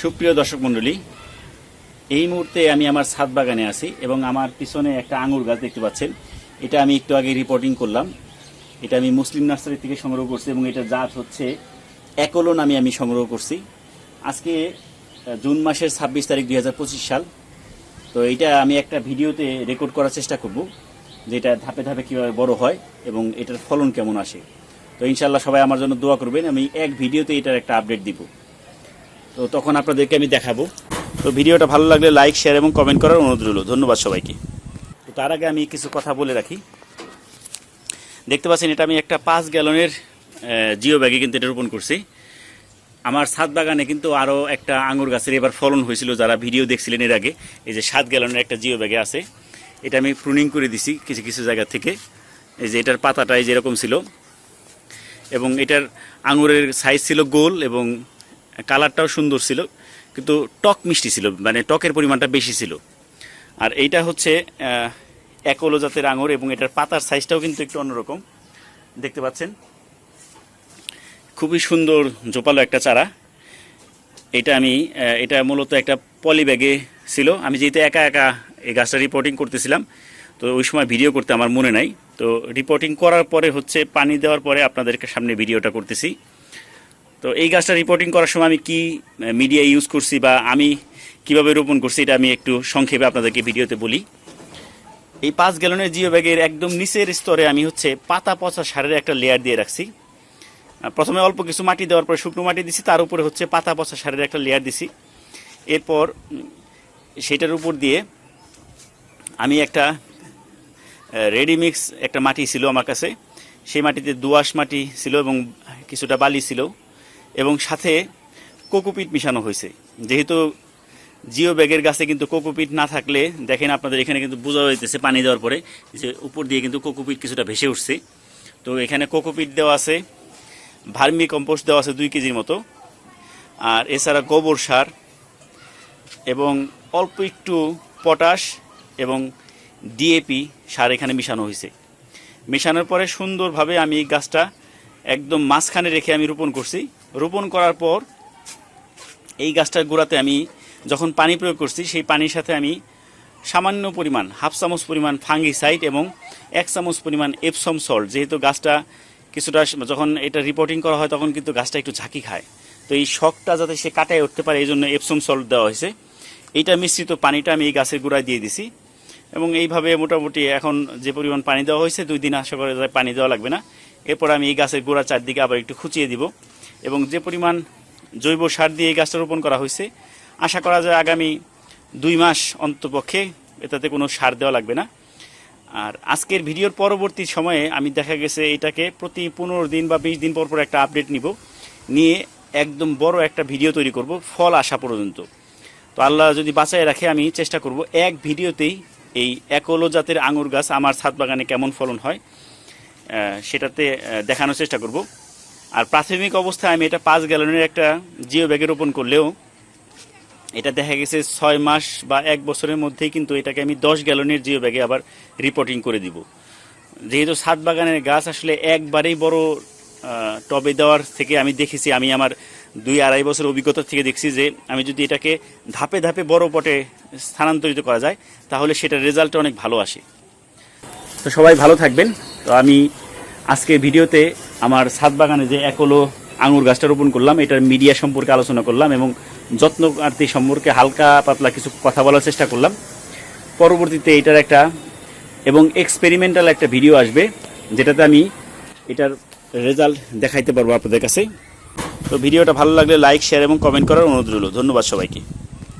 সুপ্রিয় দর্শক মণ্ডলী, এই মুহূর্তে আমি আমার ছাদ বাগানে আছি এবং আমার পিছনে একটা আঙুর গাছ দেখতে পাচ্ছেন। এটা আমি একটু আগে রিপোর্টিং করলাম। এটা আমি মুসলিম নার্সারি থেকে সংগ্রহ করছি এবং এটা জাত হচ্ছে একলো নামে আমি সংগ্রহ করছি। আজকে জুন মাসের ছাব্বিশ তারিখ দুই হাজার পঁচিশ সাল। তো এটা আমি একটা ভিডিওতে রেকর্ড করার চেষ্টা করব, যেটা ধাপে ধাপে কীভাবে বড় হয় এবং এটার ফলন কেমন আসে। তো ইনশাল্লাহ সবাই আমার জন্য দোয়া করবেন। আমি এক ভিডিওতে এটার একটা আপডেট দিব। তো তখন আপনাদেরকে আমি দেখাবো। তো ভিডিওটা ভালো লাগলে লাইক, শেয়ার এবং কমেন্ট করার অনুরোধ রইল। ধন্যবাদ সবাইকে। তো তার আগে আমি কিছু কথা বলে রাখি। দেখতে পাচ্ছেন, এটা আমি একটা পাঁচ গ্যালনের জিও ব্যাগে কিন্তু এটা রোপণ করছি। আমার ছাদ বাগানে কিন্তু আরও একটা আঙুর গাছের এবার ফলন হয়েছিল, যারা ভিডিও দেখছিলেন এর আগে। এই যে সাত গ্যালনের একটা জিও ব্যাগে আছে। এটা আমি প্রুনিং করে দিছি কিছু কিছু জায়গা থেকে। এই যে এটার পাতাটাই যেরকম ছিল। এবং এটার আঙুরের সাইজ ছিল গোল এবং কালারটাও সুন্দর ছিল, কিন্তু টক মিষ্টি ছিল মানে টকের পরিমাণটা বেশি ছিল। আর এইটা হচ্ছে একলো জাতের আঙুর এবং এটার পাতার সাইজটাও কিন্তু একটু অন্যরকম। দেখতে পাচ্ছেন? খুবই সুন্দর জোপালো একটা চারা। এটা আমি এটা মূলত একটা পলি ব্যাগে ছিল। আমি যেহেতু একা একা এই গাছটা রিপোর্টিং করতেছিলাম, তো ওই সময় ভিডিও করতে আমার মনে নাই। তো রিপোর্টিং করার পরে হচ্ছে পানি দেওয়ার পরে আপনাদেরকে সামনে ভিডিওটা করতেছি। তো এই গাছটা রিপোর্টিং করার সময় আমি কি মিডিয়া ইউজ করছি বা আমি কীভাবে রোপণ করছি এটা আমি একটু সংক্ষেপে আপনাদেরকে ভিডিওতে বলি। এই পাঁচ গ্যালনের জিও ব্যাগের একদম নিচের স্তরে আমি হচ্ছে পাতা পচা সারের একটা লেয়ার দিয়ে রাখছি। প্রথমে অল্প কিছু মাটি দেওয়ার পরে শুকনো মাটি দিছি, তার উপরে হচ্ছে পাতা পচা সারের একটা লেয়ার দিছি। এরপর সেটার উপর দিয়ে আমি একটা রেডিমিক্স একটা মাটি ছিল আমার কাছে। সেই মাটিতে দোআঁশ মাটি ছিল এবং কিছুটা বালি ছিল। এবং সাথে কোকোপিট মিশানো হয়েছে। যেহেতু জিও ব্যাগের গাছে কিন্তু কোকোপিট না থাকলে, দেখেন আপনাদের এখানে কিন্তু বোঝা যাইতেছে পানি দেওয়ার পরে যে উপর দিয়ে কিন্তু কোকোপিট কিছুটা ভেসে উঠছে। তো এখানে কোকোপিট দেওয়া আছে, ভার্মি কম্পোস্ট দেওয়া আছে দুই কেজির মতো। আর এছাড়া গোবর সার এবং অল্প একটু পটাশ এবং ডিএপি সার এখানে মিশানো হয়েছে। মেশানোর পরে সুন্দরভাবে আমি এই গাছটা একদম মাঝখানে রেখে আমি রোপণ করছি। রোপণ করার পর এই গাছটার গোড়াতে আমি যখন পানি প্রয়োগ করছি, সেই পানির সাথে আমি সামান্য পরিমাণ, হাফ চামচ পরিমাণ ফাঙ্গিসাইড এবং এক চামচ পরিমাণ এপসম সল্ট যেহেতু গাছটা কিছুটা যখন এটা রিপোর্টিং করা হয় তখন কিন্তু গাছটা একটু ঝাঁকি খায়। তো এই শখটা যাতে সে কাটায় উঠতে পারে এই জন্য এপসম সল্ট দেওয়া হয়েছে। এইটা মিশ্রিত পানিটা আমি এই গাছের গোড়ায় দিয়ে দিছি এবং এইভাবে মোটামুটি এখন যে পরিমাণ পানি দেওয়া হয়েছে, দুই দিন আশা করে পানি দেওয়া লাগবে না। এরপর আমি এই গাছের গোড়া চারদিকে আবার একটু খুঁচিয়ে দিব। এবং যে পরিমাণ জৈব সার দিয়ে এই গাছটা রোপণ করা হয়েছে, আশা করা যায় আগামী দুই মাস অন্তপক্ষে এটাতে কোনো সার দেওয়া লাগবে না। আর আজকের ভিডিওর পরবর্তী সময়ে আমি দেখা গেছে এটাকে প্রতি পনেরো দিন বা বিশ দিন পর পর একটা আপডেট নিব, নিয়ে একদম বড় একটা ভিডিও তৈরি করব ফল আসা পর্যন্ত। তো আল্লাহ যদি বাঁচায় রাখে, আমি চেষ্টা করব এক ভিডিওতেই এই একলো জাতের আঙুর গাছ আমার ছাদ বাগানে কেমন ফলন হয় সেটাতে দেখানোর চেষ্টা করব। আর প্রাথমিক অবস্থায় আমি এটা পাঁচ গ্যালনের একটা জিও ব্যাগে রোপণ করলেও এটা দেখা গেছে ছয় মাস বা এক বছরের মধ্যেই কিন্তু এটাকে আমি দশ গ্যালনের জিও ব্যাগে আবার রিপোর্টিং করে দিব। যেহেতু ছাদ বাগানের গাছ আসলে একবারেই বড় টবে দেওয়ার থেকে আমি দেখেছি, আমি আমার দুই আড়াই বছর অভিজ্ঞতা থেকে দেখছি যে আমি যদি এটাকে ধাপে ধাপে বড় পটে স্থানান্তরিত করা যায়, তাহলে সেটার রেজাল্ট অনেক ভালো আসে। তো সবাই ভালো থাকবেন। তো আমি আজকে ভিডিওতে আমার ছাদ বাগানে যে একলো আঙুর গাছটা রোপণ করলাম, এটার মিডিয়া সম্পর্কে আলোচনা করলাম এবং যত্নকার্তি সম্পর্কে হালকা পাতলা কিছু কথা বলার চেষ্টা করলাম। পরবর্তীতে এটার একটা এবং এক্সপেরিমেন্টাল একটা ভিডিও আসবে, যেটাতে আমি এটার রেজাল্ট দেখাইতে পারব আপনাদের কাছে। তো ভিডিওটা ভালো লাগলে লাইক শেয়ার এবং কমেন্ট করার অনুরোধ রইল। ধন্যবাদ সবাইকে।